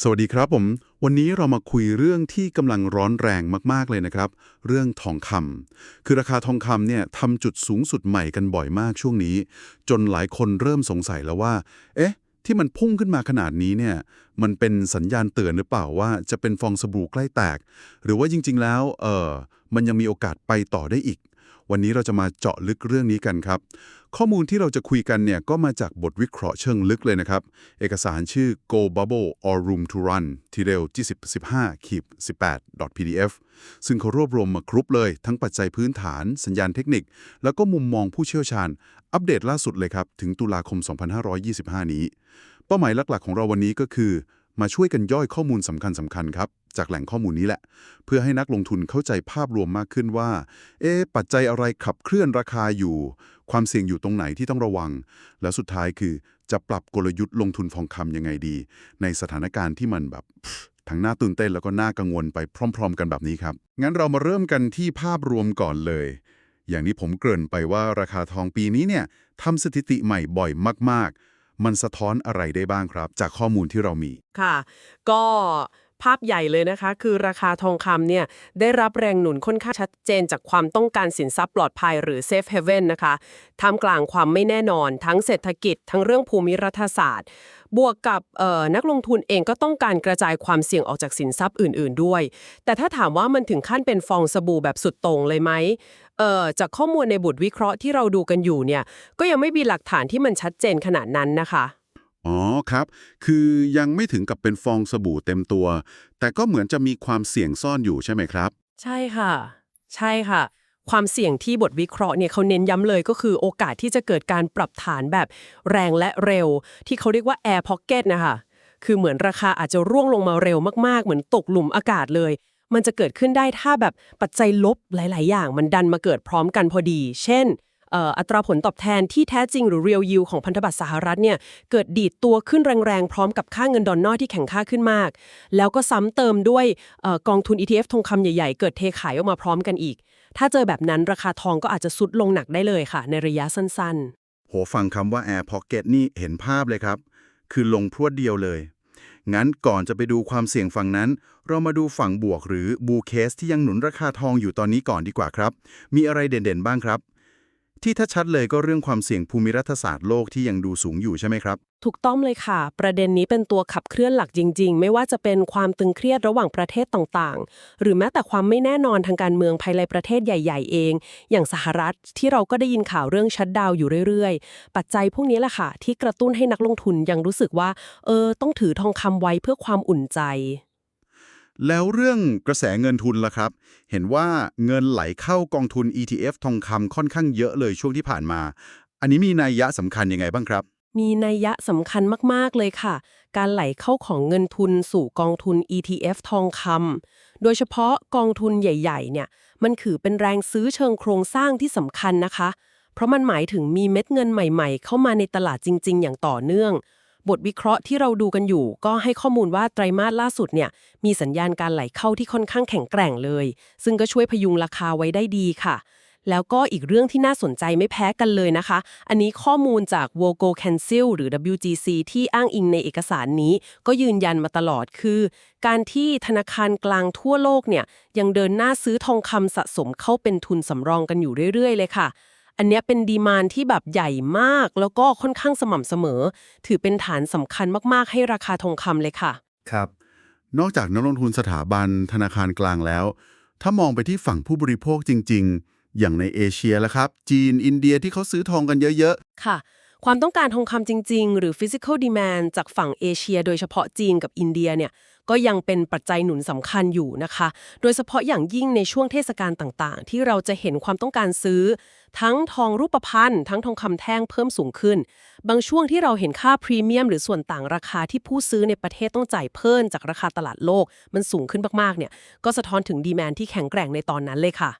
สวัสดีครับผม วันนี้เรามาคุยเรื่องที่กำลังร้อนแรงมากๆเลยนะครับ เรื่องทองคำคือราคาทองคำเนี่ยทำจุดสูงสุดใหม่กันบ่อยมากช่วงนี้ จนหลายคนเริ่มสงสัยแล้วว่า เอ๊ะ ที่มันพุ่งขึ้นมาขนาดนี้เนี่ย มันเป็นสัญญาณเตือนหรือเปล่าว่าจะเป็นฟองสบู่ใกล้แตก หรือว่าจริง ๆ แล้ว เออมันยังมีโอกาสไปต่อได้อีก วันนี้เราจะมาเจาะลึกเรื่องนี้กันครับ ข้อมูลที่เราจะคุยกันเนี่ยก็มาจากบทวิเคราะห์เชิงลึกเลยนะครับ เอกสารชื่อ Go Bubble or Room to Run ที่เร็วที่10 15ขีด18 pdf ซึ่งเขารวบรวมมาครบเลย ทั้งปัจจัยพื้นฐาน สัญญาณเทคนิค แล้วก็มุมมองผู้เชี่ยวชาญ อัปเดตล่าสุดเลยครับ ถึงตุลาคม 2525 นี้ เป้าหมายหลักๆ ของเราวันนี้ก็คือ มาช่วยกันย่อยข้อมูลสำคัญสคัญๆครับ จากแหล่งข้อมูลนี้แหละ เพื่อให้นักลงทุนเข้าใจภาพรวมมากขึ้นว่า เอ๊ปัจจัยอะไรขับเคลื่อนราคาอยู่ ความเสี่ยงอยู่ตรงไหนที่ต้องระวัง แล้วสุดท้ายคือจะปรับกลยุทธ์ลงทุนทองคำยังไงดี ในสถานการณ์ที่มันแบบทั้งน่าตื่นเต้นแล้วก็น่ากังวลไปพร้อม ๆ กันแบบนี้ครับ งั้นเรามาเริ่มกันที่ภาพรวมก่อนเลย อย่างที่ผมเกริ่นไปว่าราคาทองปีนี้เนี่ยทำสถิติใหม่บ่อยมากๆ มันสะท้อนอะไรได้บ้างครับ จากข้อมูลที่เรามี ค่ะ ก็ ภาพใหญ่เลยนะคะ คือราคาทองคำเนี่ยได้รับแรงหนุนค่อนข้างชัดเจนจากความต้องการสินทรัพย์ปลอดภัยหรือ Safe Haven นะคะท่ามกลางความไม่แน่นอน ทั้งเศรษฐกิจ ทั้งเรื่องภูมิรัฐศาสตร์ บวกกับนักลงทุนเองก็ต้องการกระจายความเสี่ยงออกจากสินทรัพย์อื่น ๆ ด้วย แต่ถ้าถามว่ามันถึงขั้นเป็นฟองสบู่แบบสุดโต่งเลยไหมเออจากข้อมูลในบทวิเคราะห์ที่เราดูกันอยู่เนี่ยก็ยังไม่มีหลักฐานที่มันชัดเจนขนาดนั้นนะคะ อ๋อครับ คือยังไม่ถึงกับเป็นฟองสบู่เต็มตัว แต่ก็เหมือนจะมีความเสี่ยงซ่อนอยู่ใช่ไหมครับ ใช่ค่ะ ใช่ค่ะ ความเสี่ยงที่บทวิเคราะห์เนี่ยเขาเน้นย้ำเลยก็คือโอกาสที่จะเกิดการปรับฐานแบบแรงและเร็ว ที่เขาเรียกว่า air pocket นะคะคือเหมือนราคาอาจจะร่วงลงมาเร็วมากๆ เหมือนตกหลุมอากาศเลย มันจะเกิดขึ้นได้ถ้าแบบปัจจัยลบหลาย ๆ อย่าง มันดันมาเกิดพร้อมกันพอดี เช่น อัตราผลตอบแทนที่แท้จริงหรือ real yield ของพันธบัตรสหรัฐเนี่ยเกิดดีดตัวขึ้นแรงๆ พร้อมกับค่าเงินดอลลาร์ที่แข็งค่าขึ้นมาก แล้วก็ซ้ำเติมด้วยกองทุน ETF ทองคำใหญ่ๆ เกิดเทขายออกมาพร้อมกันอีก ถ้าเจอแบบนั้นราคาทองก็อาจจะซุดลงหนักได้เลยค่ะ ในระยะสั้นโหฟังคำว่า Air Pocket นี่เห็นภาพเลยครับ คือลงพรวดเดียวเลยงั้นก่อนจะไปดูความเสี่ยงฝั่งนั้น เรามาดูฝั่งบวกหรือบูเคสที่ยังหนุนราคาทองอยู่ตอนนี้ก่อนดีกว่าครับ มีอะไรเด่นๆบ้างครับ ที่ถ้าชัดเลยก็เรื่องความเสี่ยงภูมิรัฐศาสตร์โลกที่ยังดูสูงอยู่ใช่ไหมครับ ถูกต้องเลยค่ะ ประเด็นนี้เป็นตัวขับเคลื่อนหลักจริง ๆ ไม่ว่าจะเป็นความตึงเครียดระหว่างประเทศต่างๆ หรือแม้แต่ความไม่แน่นอนทางการเมืองภายในประเทศใหญ่ ๆ เอง อย่างสหรัฐที่เราก็ได้ยินข่าวเรื่องชัดดาวอยู่เรื่อยๆ ปัจจัยพวกนี้แหละค่ะ ที่กระตุ้นให้นักลงทุนยังรู้สึกว่าเออต้องถือทองคำไว้เพื่อความอุ่นใจ แล้วเรื่องกระแสเงินทุนล่ะครับ เห็นว่าเงินไหลเข้ากองทุน ETF ทองคำค่อนข้างเยอะเลยช่วงที่ผ่านมา อันนี้มีนัยยะสำคัญยังไงบ้างครับ มีนัยยะสำคัญมาก ๆ เลยค่ะ การไหลเข้าของเงินทุนสู่กองทุน ETF ทองคำโดยเฉพาะกองทุนใหญ่ ๆ เนี่ย มันถือเป็นแรงซื้อเชิงโครงสร้างที่สำคัญนะคะ เพราะมันหมายถึงมีเม็ดเงินใหม่ ๆ เข้ามาในตลาดจริง ๆ อย่างต่อเนื่อง บทวิเคราะห์ที่เราดูกันอยู่ ก็ให้ข้อมูลว่าไตรมาสล่าสุดเนี่ยมีสัญญาณการไหลเข้าที่ค่อนข้างแข็งแกร่งเลย ซึ่งก็ช่วยพยุงราคาไว้ได้ดีค่ะ แล้วก็อีกเรื่องที่น่าสนใจไม่แพ้กันเลยนะคะ อันนี้ข้อมูลจาก w o g o Council หรือ WGC ที่อ้างอิงในเอกสารนี้ ก็ยืนยันมาตลอดคือ การที่ธนาคารกลางทั่วโลกเนี่ยยังเดินหน้าซื้อทองคำสะสมเข้าเป็นทุนสำรองกันอยู่เรื่อย ๆ เลยค่ะ อันเนี้ยเป็นดีมานที่แบบใหญ่มาก แล้วก็ค่อนข้างสม่ำเสมอ ถือเป็นฐานสำคัญมากๆ ให้ราคาทองคำเลยค่ะ ครับ นอกจากนักลงทุนสถาบันธนาคารกลางแล้ว ถ้ามองไปที่ฝั่งผู้บริโภคจริง ๆ อย่างในเอเชียแล้วครับ จีนอินเดียที่เขาซื้อทองกันเยอะค่ะ ความต้องการทองคำจริง ๆ หรือ physical demand จากฝั่งเอเชีย โดยเฉพาะจีนกับอินเดียเนี่ย ก็ยังเป็นปัจจัยหนุนสำคัญอยู่นะคะ โดยเฉพาะอย่างยิ่งในช่วงเทศกาลต่างๆ ที่เราจะเห็นความต้องการซื้อ ทั้งทองรูปพรรณทั้งทองคำแท่งเพิ่มสูงขึ้น บางช่วงที่เราเห็นค่าพรีเมียมหรือส่วนต่างราคาที่ผู้ซื้อในประเทศต้องจ่ายเพิ่มจากราคาตลาดโลก มันสูงขึ้นมากๆเนี่ยก็สะท้อนถึงดีแมนที่แข็งแกร่งในตอนนั้นเลยค่ะ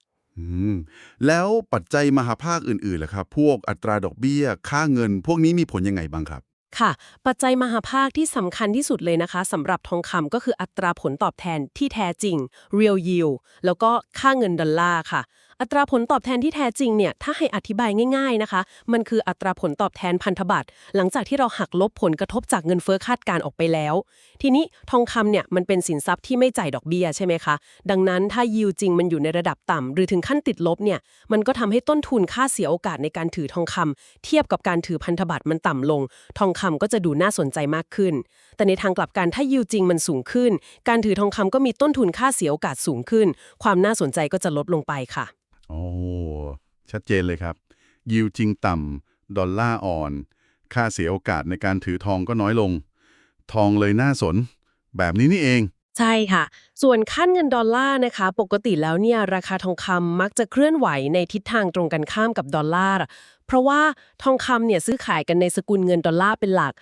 แล้วปัจจัยมหาภาคอื่นๆล่ะครับ พวกอัตราดอกเบี้ย ค่าเงิน พวกนี้มีผลยังไงบ้างครับ ค่ะ ปัจจัยมหาภาคที่สำคัญที่สุดเลยนะคะสำหรับทองคำก็คืออัตราผลตอบแทนที่แท้จริง real yield แล้วก็ค่าเงินดอลลาร์ค่ะ อัตราผลตอบแทนที่แท้จริงเนี่ยถ้าให้อธิบายง่ายๆนะคะ มันคืออัตราผลตอบแทนพันธบัตรหลังจากที่เราหักลบผลกระทบจากเงินเฟ้อคาดการออกไปแล้ว ทีนี้ทองคำเนี่ยมันเป็นสินทรัพย์ที่ไม่จ่ายดอกเบี้ยใช่ไหมคะ ดังนั้นถ้ายิวจริงมันอยู่ในระดับต่ำหรือถึงขั้นติดลบเนี่ยมันก็ทำให้ต้นทุนค่าเสียโอกาสในการถือทองคำเทียบกับการถือพันธบัตรมันต่ำลง ทองคำก็จะดูน่าสนใจมากขึ้น แต่ในทางกลับกันถ้ายิวจริงมันสูงขึ้น การถือทองคำก็มีต้นทุนค่าเสียโอกาสสูงขึ้น ความน่าสนใจก็จะลดลงไปค่ะ โอ้ชัดเจนเลยครับ ยิวจริงต่ำดอลลาร์อ่อน ค่าเสียโอกาสในการถือทองก็น้อยลง ทองเลยน่าสน แบบนี้นี่เอง ใช่ค่ะ ส่วนค่าเงินดอลลาร์นะคะ ปกติแล้วเนี่ยราคาทองคำมักจะเคลื่อนไหวในทิศทางตรงกันข้ามกับดอลลาร์ เพราะว่าทองคำเนี่ยซื้อขายกันในสกุลเงินดอลลาร์เป็นหลัก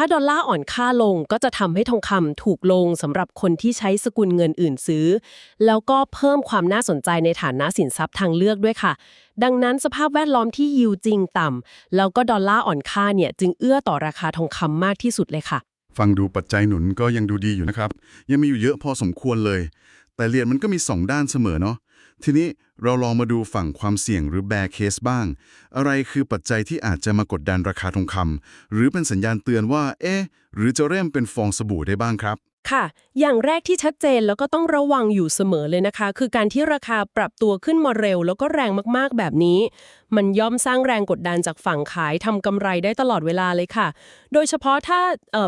ถ้าดอลลาร์อ่อนค่าลงก็จะทำให้ทองคำถูกลงสำหรับคนที่ใช้สกุลเงินอื่นซื้อ แล้วก็เพิ่มความน่าสนใจในฐานะสินทรัพย์ทางเลือกด้วยค่ะ ดังนั้นสภาพแวดล้อมที่ยิวจริงต่ำแล้วก็ดอลลาร์อ่อนค่าเนี่ยจึงเอื้อต่อราคาทองคำมากที่สุดเลยค่ะ ฟังดูปัจจัยหนุนก็ยังดูดีอยู่นะครับ ยังมีอยู่เยอะพอสมควรเลย แต่เหรียญมันก็มีสองด้านเสมอเนาะทีนี้ เราลองมาดูฝั่งความเสี่ยงหรือ bear case บ้าง อะไรคือปัจจัยที่อาจจะมากดดันราคาทองคำหรือเป็นสัญญาณเตือนว่า เอ๊ะ หรือจะเริ่มเป็นฟองสบู่ได้บ้างครับ ค่ะ อย่างแรกที่ชัดเจนแล้วก็ต้องระวังอยู่เสมอเลยนะคะ คือการที่ราคาปรับตัวขึ้นมาเร็ว แล้วก็แรงมากๆแบบนี้ มันย่อมสร้างแรงกดดันจากฝั่งขายทำกำไรได้ตลอดเวลาเลยค่ะ โดยเฉพาะถ้า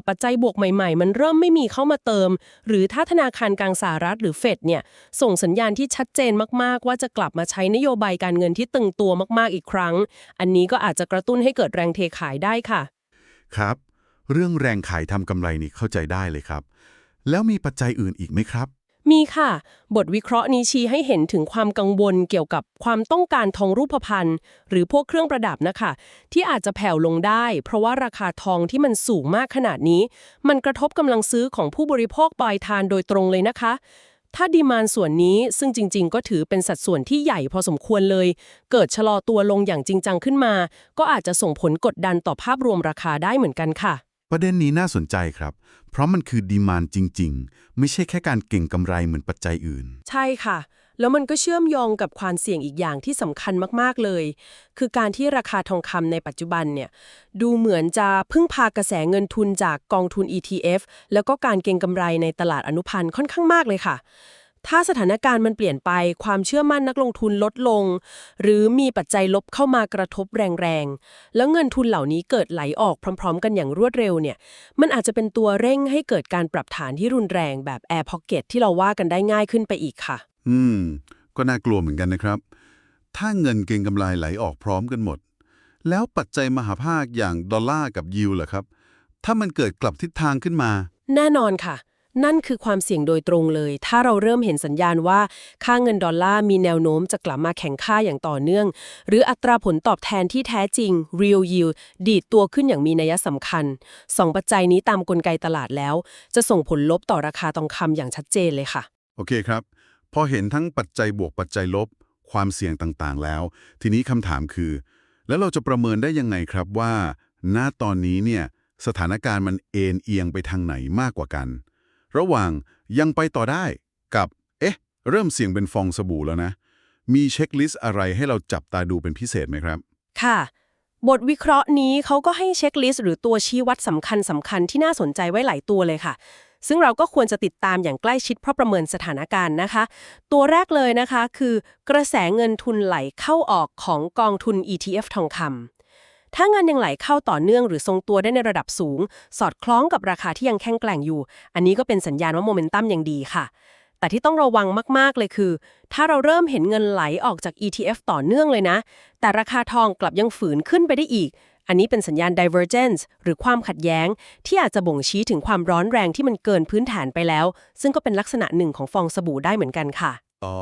ปัจจัยบวกใหม่ ๆ มันเริ่มไม่มีเข้ามาเติม หรือถ้าธนาคารกลางสหรัฐหรือเฟดเนี่ยส่งสัญญาณที่ชัดเจนมากๆ ว่าจะกลับมาใช้นโยบายการเงินที่ตึงตัวมากๆอีกครั้ง อันนี้ก็อาจจะกระตุ้นให้เกิดแรงเทขายได้ค่ะ ครับ เรื่องแรงขายทำกำไรนี่เข้าใจได้เลยครับ แล้วมีปัจจัยอื่นอีกไหมครับ มีค่ะ บทวิเคราะห์นี้ชี้ให้เห็นถึงความกังวลเกี่ยวกับความต้องการทองรูปพรรณหรือพวกเครื่องประดับนะคะ ที่อาจจะแผ่วลงได้ เพราะว่าราคาทองที่มันสูงมากขนาดนี้ มันกระทบกำลังซื้อของผู้บริโภคปลายทานโดยตรงเลยนะคะถ้าดีมานส่วนนี้ซึ่งจริง ๆ ก็ถือเป็นสัดส่วนที่ใหญ่พอสมควรเลย เกิดชะลอตัวลงอย่างจริงจังขึ้นมา ก็อาจจะส่งผลกดดันต่อภาพรวมราคาได้เหมือนกันค่ะ ประเด็นนี้น่าสนใจครับ เพราะมันคือดีมานจริง ๆ ไม่ใช่แค่การเก่งกำไรเหมือนปัจจัยอื่น ใช่ค่ะ แล้วมันก็เชื่อมโยงกับความเสี่ยงอีกอย่างที่สำคัญมาก ๆ เลย คือการที่ราคาทองคำในปัจจุบันเนี่ย ดูเหมือนจะพึ่งพากระแสเงินทุนจากกองทุน ETF แล้วก็การเก็งกำไรในตลาดอนุพันธ์ค่อนข้างมากเลยค่ะ ถ้าสถานการณ์มันเปลี่ยนไปความเชื่อมั่นนักลงทุนลดลง หรือมีปัจจัยลบเข้ามากระทบแรงๆ แล้วเงินทุนเหล่านี้เกิดไหลออกพร้อม ๆ กันอย่างรวดเร็วเนี่ย มันอาจจะเป็นตัวเร่งให้เกิดการปรับฐานที่รุนแรงแบบ Air Pocket ที่เราว่ากันได้ง่ายขึ้นไปอีกค่ะ อืม ก็น่ากลัวเหมือนกันนะครับ ถ้าเงินเก็งกำไรไหลออกพร้อมกันหมด แล้วปัจจัยมหาภาคอย่างดอลลาร์กับยิวล่ะครับ ถ้ามันเกิดกลับทิศทางขึ้นมา แน่นอนค่ะ นั่นคือความเสี่ยงโดยตรงเลย ถ้าเราเริ่มเห็นสัญญาณว่า ค่าเงินดอลลาร์มีแนวโน้มจะกลับมาแข็งค่าอย่างต่อเนื่อง หรืออัตราผลตอบแทนที่แท้จริง real yield ดีดตัวขึ้นอย่างมีนัยสำคัญสองปัจจัยนี้ตามกลไกตลาดแล้ว จะส่งผลลบต่อราคาทองคำอย่างชัดเจนเลยค่ะ โอเคครับ พอเห็นทั้งปัจจัยบวกปัจจัยลบ ความเสี่ยงต่างๆ แล้ว ทีนี้คำถามคือ แล้วเราจะประเมินได้ยังไงครับว่า ณตอนนี้เนี่ยสถานการณ์มันเอ็นเอียงไปทางไหนมากกว่ากัน ระหว่างยังไปต่อได้กับ เอ๊ะ เริ่มเสี่ยงเป็นฟองสบู่แล้วนะ มีเช็คลิสต์อะไรให้เราจับตาดูเป็นพิเศษไหมครับ ค่ะ บทวิเคราะห์นี้เขาก็ให้เช็คลิสต์หรือตัวชี้วัดสำคัญสำคัญที่น่าสนใจไว้หลายตัวเลยค่ะ ซึ่งเราก็ควรจะติดตามอย่างใกล้ชิดเพราะประเมินสถานการณ์นะคะ ตัวแรกเลยนะคะคือกระแสเงินทุนไหลเข้าออกของกองทุน ETF ทองคำ ถ้าเงินยังไหลเข้าต่อเนื่องหรือทรงตัวได้ในระดับสูง สอดคล้องกับราคาที่ยังแข็งแกร่งอยู่ อันนี้ก็เป็นสัญญาณว่าโมเมนตัมยังดีค่ะ แต่ที่ต้องระวังมากๆเลยคือ ถ้าเราเริ่มเห็นเงินไหลออกจาก ETF ต่อเนื่องเลยนะ แต่ราคาทองกลับยังฝืนขึ้นไปได้อีก อันนี้เป็นสัญญาณ divergence หรือความขัดแย้ง ที่อาจจะบ่งชี้ถึงความร้อนแรงที่มันเกินพื้นฐานไปแล้ว ซึ่งก็เป็นลักษณะหนึ่งของฟองสบู่ได้เหมือนกันค่ะ อ๋อ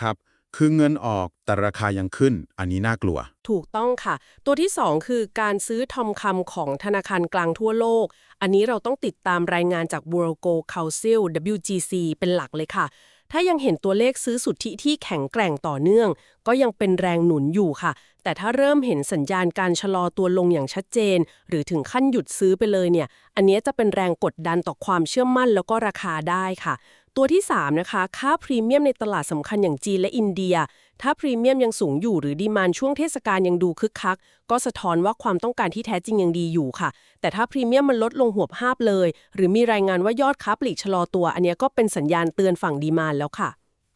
ครับ คือเงินออกแต่ราคายังขึ้น อันนี้น่ากลัว ถูกต้องค่ะ ตัวที่ 2 คือการซื้อทองคำของธนาคารกลางทั่วโลก อันนี้เราต้องติดตามรายงานจาก World Gold Council WGC เป็นหลักเลยค่ะ ถ้ายังเห็นตัวเลขซื้อสุทธิที่แข็งแกร่งต่อเนื่อง ก็ยังเป็นแรงหนุนอยู่ค่ะ แต่ถ้าเริ่มเห็นสัญญาณการชะลอตัวลงอย่างชัดเจน หรือถึงขั้นหยุดซื้อไปเลยเนี่ย อันนี้จะเป็นแรงกดดันต่อความเชื่อมั่นแล้วก็ราคาได้ค่ะ ตัวที่ 3 นะคะ ค่าพรีเมียมในตลาดสำคัญอย่างจีนและอินเดีย ถ้าพรีเมียมยังสูงอยู่หรือดีมานช่วงเทศกาลยังดูคึกคัก ก็สะท้อนว่าความต้องการที่แท้จริงยังดีอยู่ค่ะ แต่ถ้าพรีเมียมมันลดลงหัวภาพเลย หรือมีรายงานว่ายอดค้าปลีกชะลอตัว อันเนี้ยก็เป็นสัญญาณเตือนฝั่งดีมานแล้วค่ะ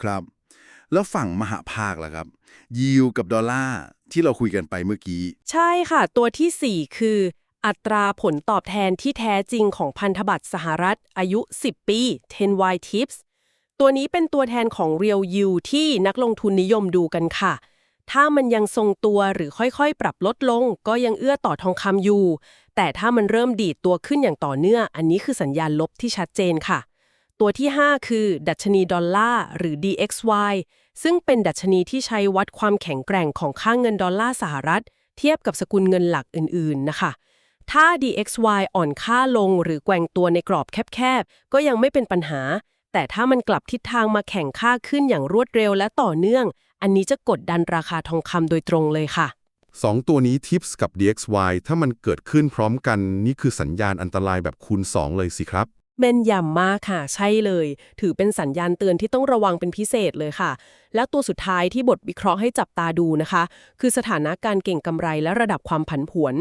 ครับ แล้วฝั่งมหาภาคล่ะครับ ยิวกับดอลลาร์ที่เราคุยกันไปเมื่อกี้ ใช่ค่ะ ตัวทีสี่4 คือ อัตราผลตอบแทนที่แท้จริงของพันธบัตรสหรัฐ อายุ 10 ปี 10Y Tips ตัวนี้เป็นตัวแทนของ Real Yield ที่นักลงทุนนิยมดูกันค่ะ ถ้ามันยังทรงตัวหรือค่อยๆ ปรับลดลง ก็ยังเอื้อต่อทองคำอยู่ แต่ถ้ามันเริ่มดีดตัวขึ้นอย่างต่อเนื่อง อันนี้คือสัญญาณลบที่ชัดเจนค่ะ ตัวที่ 5 คือ ดัชนีดอลลาร์หรือ DXY ซึ่งเป็นดัชนีที่ใช้วัดความแข็งแกร่งของค่าเงินดอลลาร์สหรัฐ เทียบกับสกุลเงินหลักอื่นๆนะคะ ถ้า DXY อ่อนค่าลงหรือแกว่งตัวในกรอบแคบๆ ก็ยังไม่เป็นปัญหา แต่ถ้ามันกลับทิศทางมาแข่งค่าขึ้นอย่างรวดเร็วและต่อเนื่อง อันนี้จะกดดันราคาทองคำโดยตรงเลยค่ะสองตัวนี้ Tips กับ DXY ถ้ามันเกิดขึ้นพร้อมกัน นี่คือสัญญาณอันตรายแบบคูณ 2 เลยสิครับ แม่นยำมากค่ะ ใช่เลย ถือเป็นสัญญาณเตือนที่ต้องระวังเป็นพิเศษเลยค่ะ แล้วตัวสุดท้ายที่บทวิเคราะห์ให้จับตาดูนะคะ คือสถานะการเก่งกำไรและระดับความผันผวน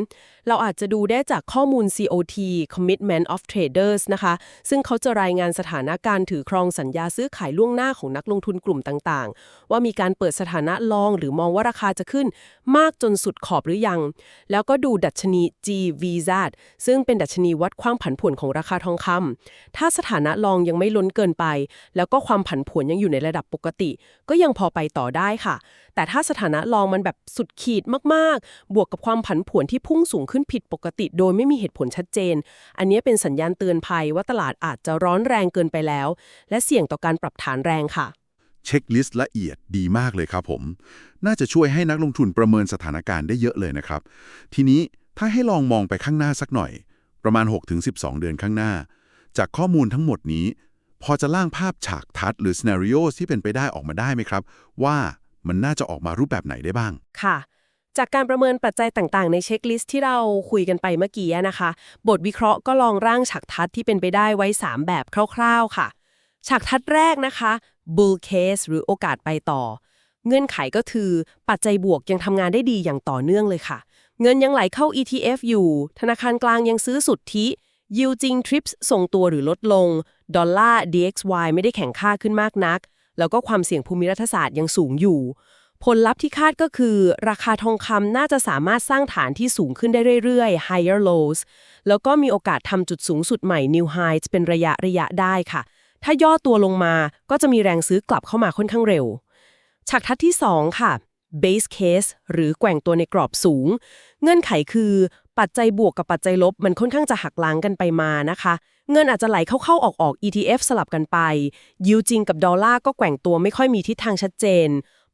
เราอาจจะดูได้จากข้อมูล COT Commitment of Traders นะคะ ซึ่งเขาจะรายงานสถานะการถือครองสัญญาซื้อขายล่วงหน้าของนักลงทุนกลุ่มต่างๆ ว่ามีการเปิดสถานะลองหรือมองว่าราคาจะขึ้น มากจนสุดขอบหรือยัง แล้วก็ดูดัชนี GVZ ซึ่งเป็นดัชนีวัดความผันผวนของราคาทองคำถ้าสถานะลองยังไม่ล้นเกินไป แล้วก็ความผันผวนยังอยู่ในระดับปกติ ก็ยังพอไปต่อได้ค่ะ แต่ถ้าสถานะลองมันแบบสุดขีดมากๆ บวกกับความผันผวนที่พุ่งสูงขึ้นผิดปกติ โดยไม่มีเหตุผลชัดเจน อันนี้เป็นสัญญาณเตือนภัยว่าตลาดอาจจะร้อนแรงเกินไปแล้ว และเสี่ยงต่อการปรับฐานแรงค่ะเช็คลิสต์ละเอียดดีมากเลยครับผม น่าจะช่วยให้นักลงทุนประเมินสถานการณ์ได้เยอะเลยนะครับ ทีนี้ถ้าให้ลองมองไปข้างหน้าสักหน่อย ประมาณ 6-12 เดือนข้างหน้า จากข้อมูลทั้งหมดนี้ พอจะล่างภาพฉากทัดหรือ scenario ที่เป็นไปได้ออกมาได้ไหมครับ ว่ามันน่าจะออกมารูปแบบไหนได้บ้าง ค่ะ จากการประเมินปัจจัยต่างๆ ในเช็คลิสต์ที่เราคุยกันไปเมื่อกี้นะคะ บทวิเคราะห์ก็ลองร่างฉากทัดที่เป็นไปได้ไว้ 3 แบบคร่าว ๆ ค่ะฉากทัดแรกนะคะ bull case หรือโอกาสไปต่อ เงื่อนไขก็คือปัจจัยบวกยังทำงานได้ดีอย่างต่อเนื่องเลยค่ะ เงินยังไหลเข้า ETF อยู่ ธนาคารกลางยังซื้อสุทธิ ยิวจริง TRIPS ส่งตัวหรือลดลง ดอลลาร์ DXY ไม่ได้แข็งค่าขึ้นมากนัก แล้วก็ความเสี่ยงภูมิรัฐศาสตร์ยังสูงอยู่ ผลลัพธ์ที่คาดก็คือ ราคาทองคำน่าจะสามารถสร้างฐานที่สูงขึ้นได้เรื่อยๆ higher lows แล้วก็มีโอกาสทำจุดสูงสุดใหม่ new highs เป็นระยะระยะได้ค่ะ ถ้าย่อตัวลงมาก็จะมีแรงซื้อกลับเข้ามาค่อนข้างเร็วฉากทัดที่ 2 ค่ะ base case หรือแกว่งตัวในกรอบสูง เงื่อนไขคือ ปัจจัยบวกกับปัจจัยลบมันค่อนข้างจะหักล้างกันไปมานะคะ เงินอาจจะไหลเข้าๆออกๆ ETF สลับกันไป ยิวจริงกับดอลลาร์ก็แกว่งตัวไม่ค่อยมีทิศทางชัดเจน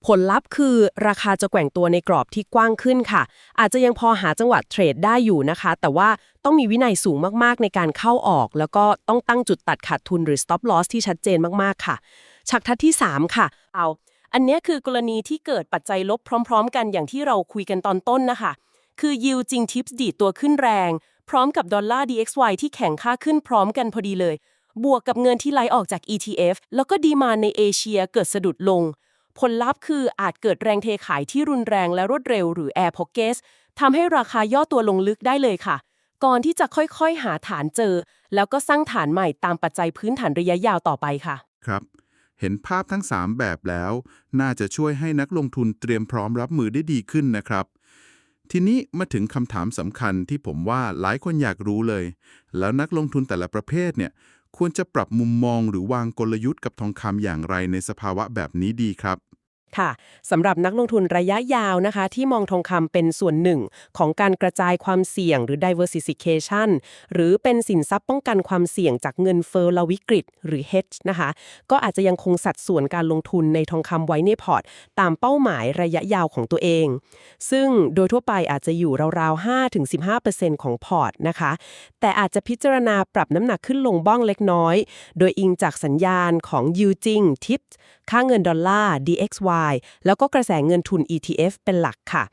ผลลัพธ์คือราคาจะแกว่งตัวในกรอบที่กว้างขึ้นค่ะ อาจจะยังพอหาจังหวะเทรดได้อยู่นะคะ แต่ว่าต้องมีวินัยสูงมากๆในการเข้าออก แล้วก็ต้องตั้งจุดตัดขาดทุนหรือ stop loss ที่ชัดเจนมากๆค่ะฉากทัดที่ 3 ค่ะ เอา อันนี้คือกรณีที่เกิดปัจจัยลบพร้อม ๆ กันอย่างที่เราคุยกันตอนต้นนะคะ คือยิวจริงทิปส์ดีดตัวขึ้นแรง พร้อมกับดอลลาร์ DXY ที่แข็งค่าขึ้นพร้อมกันพอดีเลย บวกกับเงินที่ไหลออกจาก ETF แล้วก็ดีมาในเอเชียเกิดสะดุดลง ผลลัพธ์คืออาจเกิดแรงเทขายที่รุนแรงและรวดเร็วหรือ Air Pockets ทำให้ราคาย่อตัวลงลึกได้เลยค่ะ ก่อนที่จะค่อยๆ หาฐานเจอ แล้วก็สร้างฐานใหม่ตามปัจจัยพื้นฐานระยะยาวต่อไปค่ะ ครับ เห็นภาพทั้ง 3 แบบแล้ว น่าจะช่วยให้นักลงทุนเตรียมพร้อมรับมือได้ดีขึ้นนะครับ ทีนี้มาถึงคำถามสำคัญที่ผมว่าหลายคนอยากรู้เลย แล้วนักลงทุนแต่ละประเภทเนี่ยควรจะปรับมุมมองหรือวางกลยุทธ์กับทองคำอย่างไรในสภาวะแบบนี้ดีครับ ค่ะสำหรับนักลงทุนระยะยาวนะคะ ที่มองทองคำเป็นส่วนหนึ่ง ของการกระจายความเสี่ยงหรือ diversification หรือเป็นสินทรัพย์ป้องกันความเสี่ยงจากเงินเฟ้อและวิกฤต หรือ hedge นะคะ ก็อาจจะยังคงสัดส่วนการลงทุนในทองคำไว้ในพอร์ต ตามเป้าหมายระยะยาวของตัวเอง ซึ่งโดยทั่วไปอาจจะอยู่ราวๆ 5-15%ของพอร์ตนะคะ แต่อาจจะพิจารณาปรับน้ำหนักขึ้นลงบ้างเล็กน้อย โดยอิงจากสัญญาณของยูจิงทิปค่าเงินดอลลาร์ DXY แล้วก็กระแสเงินทุน ETF เป็นหลักค่ะ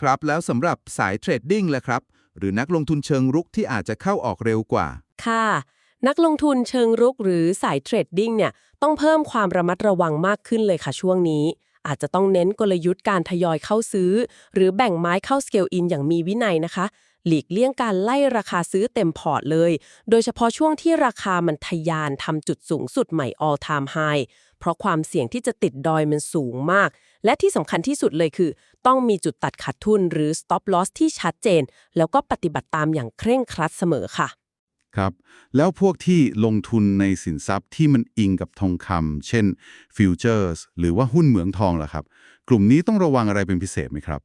ครับแล้วสำหรับสายเทรดดิ้งล่ะครับ หรือนักลงทุนเชิงรุกที่อาจจะเข้าออกเร็วกว่า ค่ะ นักลงทุนเชิงรุกหรือสายเทรดดิ้งเนี่ยต้องเพิ่มความระมัดระวังมากขึ้นเลยค่ะช่วงนี้ อาจจะต้องเน้นกลยุทธ์การทยอยเข้าซื้อ หรือแบ่งไม้เข้าสเกลอินอย่างมีวินัยนะคะ หลีกเลี่ยงการไล่ราคาซื้อเต็มพอร์ตเลย โดยเฉพาะช่วงที่ราคามันทะยานทำจุดสูงสุดใหม่ all time high เพราะความเสี่ยงที่จะติดดอยมันสูงมาก และที่สำคัญที่สุดเลยคือ ต้องมีจุดตัดขาดทุนหรือ stop loss ที่ชัดเจน แล้วก็ปฏิบัติตามอย่างเคร่งครัดเสมอค่ะ ครับ แล้วพวกที่ลงทุนในสินทรัพย์ที่มันอิงกับทองคำเช่นฟิวเจอร์สหรือว่าหุ้นเหมืองทองล่ะครับ กลุ่มนี้ต้องระวังอะไรเป็นพิเศษไหมครับ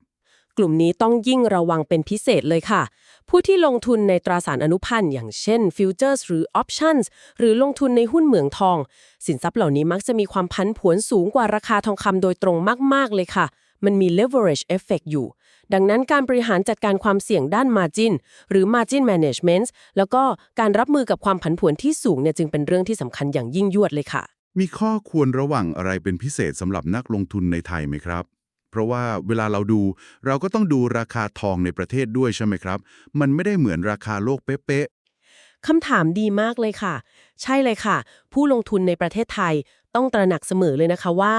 กลุ่มนี้ต้องยิ่งระวังเป็นพิเศษเลยค่ะ ผู้ที่ลงทุนในตราสารอนุพันธ์อย่างเช่น futures หรือ options หรือลงทุนในหุ้นเหมืองทอง สินทรัพย์เหล่านี้มักจะมีความพันผวนสูงกว่าราคาทองคำโดยตรงมาก ๆ เลยค่ะ มันมี leverage effect อยู่ ดังนั้นการบริหารจัดการความเสี่ยงด้าน margin หรือ margin management แล้วก็การรับมือกับความผันผวนที่สูงเนี่ยจึงเป็นเรื่องที่สำคัญอย่างยิ่งยวดเลยค่ะ มีข้อควรระวังอะไรเป็นพิเศษสำหรับนักลงทุนในไทยไหมครับ ราะว่าเวลาเราดูเราก็ต้องดูราคาทองในประเทศด้วยใช่ไหมครับ มันไม่ได้เหมือนราคาโลกเป๊ะๆคำถามดีมากเลยค่ะ ใช่เลยค่ะ ผู้ลงทุนในประเทศไทยต้องตระหนักเสมอเลยนะคะว่า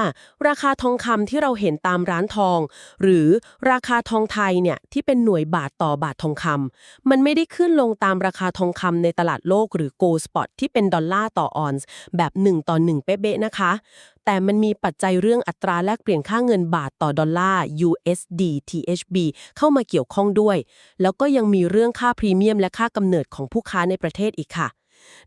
ราคาทองคำที่เราเห็นตามร้านทอง หรือราคาทองไทยเนี่ยที่เป็นหน่วยบาทต่อบาททองคำมันไม่ได้ขึ้นลงตามราคาทองคำในตลาดโลกหรือ Gold Spot ที่เป็นดอลลาร์ต่อออนซ์แบบ 1 ต่อ 1 เป๊ะๆนะคะ แต่มันมีปัจจัยเรื่องอัตราแลกเปลี่ยนค่าเงินบาทต่อดอลลาร์ USD THB เข้ามาเกี่ยวข้องด้วย แล้วก็ยังมีเรื่องค่าพรีเมียมและค่ากำเนิดของผู้ค้าในประเทศอีกค่ะ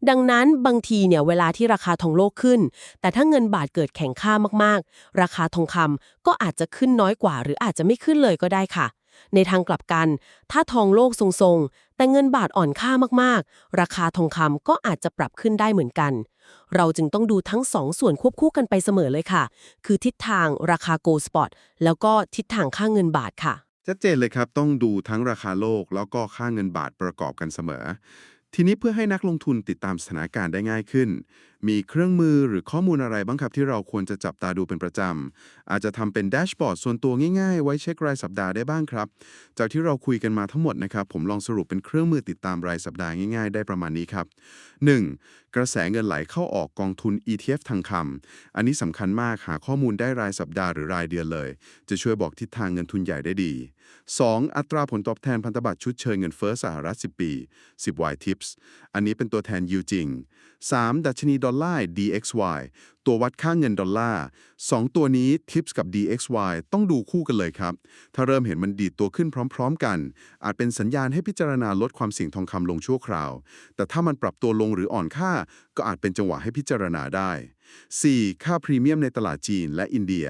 ดังนั้นบางทีเนี่ยเวลาที่ราคาทองโลกขึ้น แต่ถ้าเงินบาทเกิดแข็งค่ามากๆ ราคาทองคำก็อาจจะขึ้นน้อยกว่า หรืออาจจะไม่ขึ้นเลยก็ได้ค่ะ ในทางกลับกัน ถ้าทองโลกทรงๆ แต่เงินบาทอ่อนค่ามากๆ ราคาทองคำก็อาจจะปรับขึ้นได้เหมือนกัน เราจึงต้องดูทั้งสองส่วนควบคู่กันไปเสมอเลยค่ะ คือทิศทางราคา Gold Spot แล้วก็ทิศทางค่าเงินบาทค่ะ ชัดเจนเลยครับ ต้องดูทั้งราคาโลกแล้วก็ค่าเงินบาทประกอบกันเสมอ ทีนี้เพื่อให้นักลงทุนติดตามสถานการณ์ได้ง่ายขึ้น มีเครื่องมือหรือข้อมูลอะไรบ้างครับ ที่เราควรจะจับตาดูเป็นประจำ อาจจะทำเป็นแดชบอร์ดส่วนตัวง่ายๆ ไว้เช็ครายสัปดาห์ได้บ้างครับ จากที่เราคุยกันมาทั้งหมดนะครับ ผมลองสรุปเป็นเครื่องมือติดตามรายสัปดาห์ง่ายๆ ได้ประมาณนี้ครับ 1. กระแสเงินไหลเข้าออกกองทุน ETF ทางคำอันนี้สำคัญมากหาข้อมูลได้รายสัปดาห์หรือรายเดือนเลย จะช่วยบอกทิศทางเงินทุนใหญ่ได้ดี 2. อัตราผลตอบแทนพันธบัตรชุดเชยเงินเฟ้อสหรัฐ10 ปี 10Y Tips อันนี้เป็นตัวแทนยิวจริง 3. ดัชนีดอลลาร์ DXY ตัววัดค่าเงินดอลลาร์2ตัวนี้ Tips กับ DXY ต้องดูคู่กันเลยครับ ถ้าเริ่มเห็นมันดีดตัวขึ้นพร้อม ๆ กัน อาจเป็นสัญญาณให้พิจารณาลดความเสี่ยงทองคำลงชั่วคราว แต่ถ้ามันปรับตัวลงหรืออ่อนค่า ก็อาจเป็นจังหวะให้พิจารณาได้ 4. ค่าพรีเมียมในตลาดจีนและอินเดีย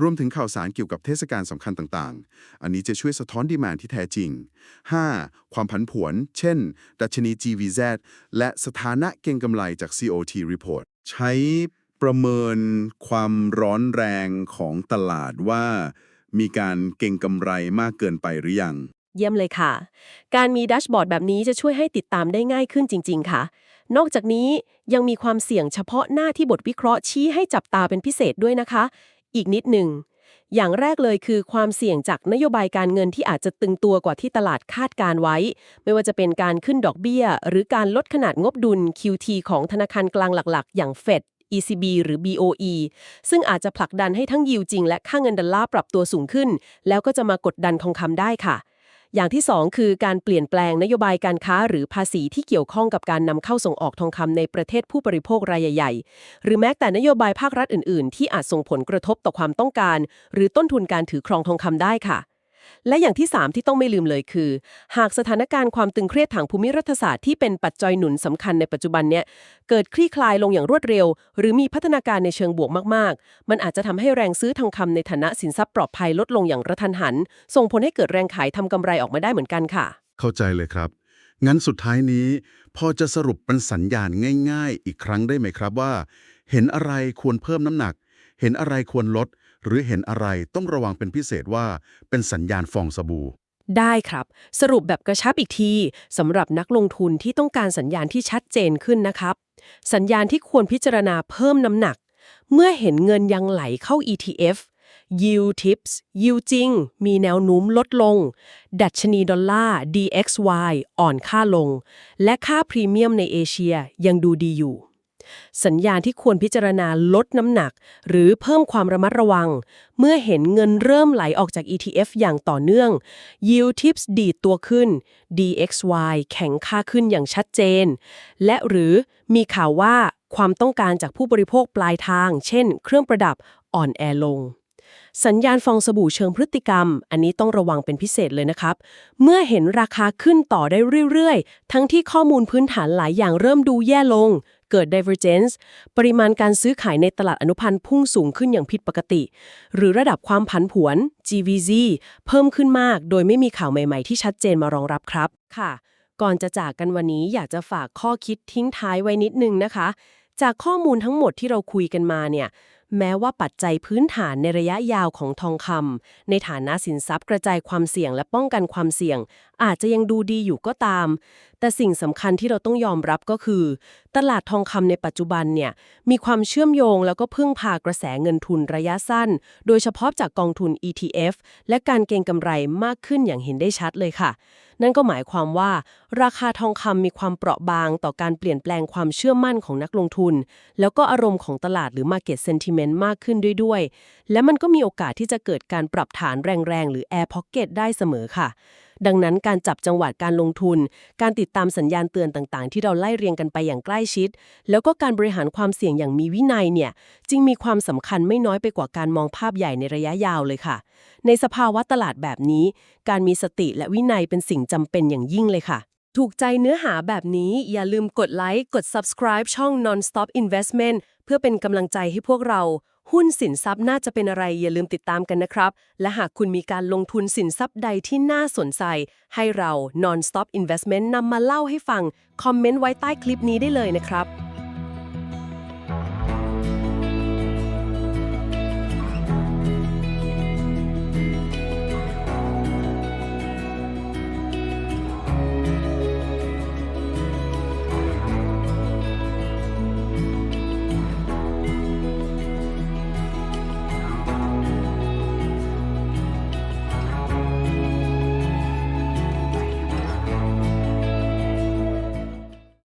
รวมถึงข่าวสารเกี่ยวกับเทศกาลสำคัญต่างๆ อันนี้จะช่วยสะท้อนดีมานที่แท้จริง 5. ความผันผวน เช่น ดัชนี GVZ และสถานะเก็งกำไรจาก COT Report ใช้ประเมินความร้อนแรงของตลาดว่ามีการเก็งกำไรมากเกินไปหรือยัง เยี่ยมเลยค่ะ การมีดัชบอร์ดแบบนี้จะช่วยให้ติดตามได้ง่ายขึ้นจริง ๆ ค่ะ นอกจากนี้ยังมีความเสี่ยงเฉพาะหน้าที่บทวิเคราะห์ชี้ให้จับตาเป็นพิเศษด้วยนะคะ อีกนิดหนึ่ง อย่างแรกเลยคือความเสี่ยงจากนโยบายการเงินที่อาจจะตึงตัวกว่าที่ตลาดคาดการไว้ ไม่ว่าจะเป็นการขึ้นดอกเบี้ย หรือการลดขนาดงบดุล QT ของธนาคารกลางหลักๆ อย่าง Fed ECB หรือ BOE ซึ่งอาจจะผลักดันให้ทั้งยิวจริง และค่าเงินดอลลาร์ปรับตัวสูงขึ้น แล้วก็จะมากดดันทองคำได้ค่ะ อย่างที่ 2 คือการเปลี่ยนแปลงนโยบายการค้าหรือภาษีที่เกี่ยวข้องกับการนำเข้าส่งออกทองคำในประเทศผู้บริโภครายใหญ่ หรือแม้แต่นโยบายภาครัฐอื่น ๆ ที่อาจส่งผลกระทบต่อความต้องการ หรือต้นทุนการถือครองทองคำได้ค่ะ และอย่างที่ 3 ที่ต้องไม่ลืมเลยคือ หากสถานการณ์ความตึงเครียดทางภูมิรัฐศาสตร์ที่เป็นปัจจัยหนุนสำคัญในปัจจุบันเนี้ยเกิดคลี่คลายลงอย่างรวดเร็ว หรือมีพัฒนาการในเชิงบวกมากๆ มันอาจจะทำให้แรงซื้อทองคำในฐานะสินทรัพย์ปลอดภัยลดลงอย่างระทันหัน ส่งผลให้เกิดแรงขายทำกำไรออกมาได้เหมือนกันค่ะ เข้าใจเลยครับงั้นสุดท้ายนี้ พอจะสรุปเป็นสัญญาณง่าย ๆ อีกครั้งได้ไหมครับว่า เห็นอะไรควรเพิ่มน้ำหนัก เห็นอะไรควรลด หรือเห็นอะไรต้องระวังเป็นพิเศษว่าเป็นสัญญาณฟองสบู่ ได้ครับ สรุปแบบกระชับอีกทีสำหรับนักลงทุนที่ต้องการสัญญาณที่ชัดเจนขึ้นนะครับ สัญญาณที่ควรพิจารณาเพิ่มน้ำหนัก เมื่อเห็นเงินยังไหลเข้า ETF yield tips yield จริง มีแนวโน้มลดลง ดัชนีดอลลาร์ DXY อ่อนค่าลง และค่าพรีเมียมในเอเชียยังดูดีอยู่ สัญญาณที่ควรพิจารณาลดน้ำหนัก หรือเพิ่มความระมัดระวัง เมื่อเห็นเงินเริ่มไหลออกจาก ETF อย่างต่อเนื่อง Yield Tips ดีดตัวขึ้น DXY แข็งค่าขึ้นอย่างชัดเจน และหรือมีข่าวว่าความต้องการจากผู้บริโภคปลายทาง เช่น เครื่องประดับอ่อนแอลงสัญญาณฟองสบู่เชิงพฤติกรรม อันนี้ต้องระวังเป็นพิเศษเลยนะครับ เมื่อเห็นราคาขึ้นต่อได้เรื่อย ๆ ทั้งที่ข้อมูลพื้นฐานหลายอย่างเริ่มดูแย่ลง เกิด divergence ปริมาณการซื้อขายในตลาดอนุพันธ์พุ่งสูงขึ้นอย่างผิดปกติ หรือระดับความผันผวน GVZ เพิ่มขึ้นมาก โดยไม่มีข่าวใหม่ๆ ที่ชัดเจนมารองรับครับ ค่ะ ก่อนจะจากกันวันนี้อยากจะฝากข้อคิดทิ้งท้ายไว้นิดนึงนะคะ จากข้อมูลทั้งหมดที่เราคุยกันมาเนี่ยแม้ว่าปัจจัยพื้นฐานในระยะยาวของทองคำในฐานะสินทรัพย์กระจายความเสี่ยงและป้องกันความเสี่ยง อาจจะยังดูดีอยู่ก็ตาม แต่สิ่งสำคัญที่เราต้องยอมรับก็คือ ตลาดทองคำในปัจจุบันเนี่ยมีความเชื่อมโยงแล้วก็พึ่งพากระแสเงินทุนระยะสั้น โดยเฉพาะจากกองทุน ETF และการเก็งกำไรมากขึ้นอย่างเห็นได้ชัดเลยค่ะ นั่นก็หมายความว่า ราคาทองคำมีความเปราะบางต่อการเปลี่ยนแปลงความเชื่อมั่นของนักลงทุน แล้วก็อารมณ์ของตลาดหรือ Market Sentiment มากขึ้นด้วยด้วยและมันก็มีโอกาสที่จะเกิดการปรับฐานแรงๆ หรือ Air Pocket ได้เสมอค่ะ ดังนั้นการจับจังหวะการลงทุน การติดตามสัญญาณเตือนต่างๆ ที่เราไล่เรียงกันไปอย่างใกล้ชิด แล้วก็การบริหารความเสี่ยงอย่างมีวินัยเนี่ยจึงมีความสำคัญไม่น้อยไปกว่าการมองภาพใหญ่ในระยะยาวเลยค่ะ ในสภาวะตลาดแบบนี้ การมีสติและวินัยเป็นสิ่งจำเป็นอย่างยิ่งเลยค่ะ ถูกใจเนื้อหาแบบนี้อย่าลืมกดไลค์ กด subscribe ช่อง Non-Stop Investment เพื่อเป็นกำลังใจให้พวกเรา หุ้นสินทรัพย์น่าจะเป็นอะไรอย่าลืมติดตามกันนะครับ และหากคุณมีการลงทุนสินทรัพย์ใดที่น่าสนใจ ให้เรา Non-Stop Investment นำมาเล่าให้ฟัง คอมเมนต์ไว้ใต้คลิปนี้ได้เลยนะครับ